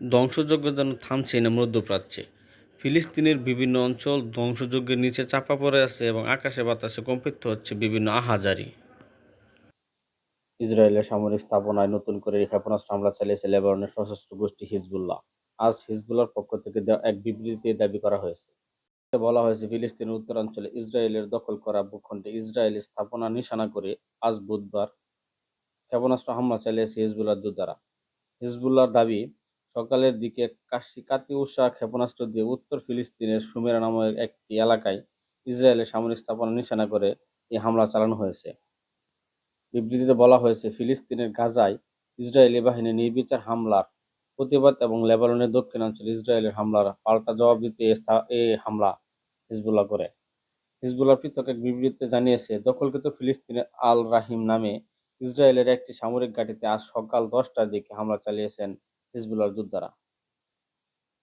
ধ্বংসযজ্ঞ যেন থামছে না মধ্যপ্রাচ্যে। ফিলিস্তিনের বিভিন্ন অঞ্চল ধ্বংসযজ্ঞের নিচে চাপা পড়ে আছে এবং আকাশে বাতাসে কম্পিত হচ্ছে বিভিন্ন আহাজারি। ইসরায়েলের সামরিক স্থাপনায় নতুন করে ক্ষেপণাস্ত্র হামলা চালিয়েছে লেবাননের সশস্ত্র গোষ্ঠী হিজবুল্লাহ। আজ হিজবুল্লাহর পক্ষ থেকে এক বিবৃতিতে দাবি করা হয়েছে। বলা হয়েছে, ফিলিস্তিনের উত্তরাঞ্চলে ইসরায়েলের দখল করা ভূখণ্ডে ইসরায়েলি স্থাপনা নিশানা করে আজ বুধবার ক্ষেপণাস্ত্র হামলা চালিয়েছে হিজবুল্লাহ যোদ্ধারা হিজবুল্লাহর দাবি সকালের দিকে কাশি কাতিউষা ক্ষেপণাস্ত্র দিয়ে উত্তর ফিলিস্তিনের সুমেরা নামক একটি এলাকায় ইসরায়েলের সামরিক স্থাপনা নিশানা করে এই হামলা চালানো হয়েছে। বিবৃতিতে বলা হয়েছে, ফিলিস্তিনের গাজায় ইসরায়েলি বাহিনী নির্বিচার হামলার প্রতিবাদ এবং লেবাননের দক্ষিণাঞ্চলে ইসরায়েলের হামলার পাল্টা জবাব দিতে এই হামলা হিজবুল্লাহ করে। হিজবুল্লাহ পৃথক এক বিবৃতিতে জানিয়েছে, দখলকৃত ফিলিস্তিনের আল রাহিম নামে ইসরায়েলের একটি সামরিক ঘাঁটিতে আজ সকাল দশটার দিকে হামলা চালিয়েছেন হিজবুল্লাহর যোদ্ধারা।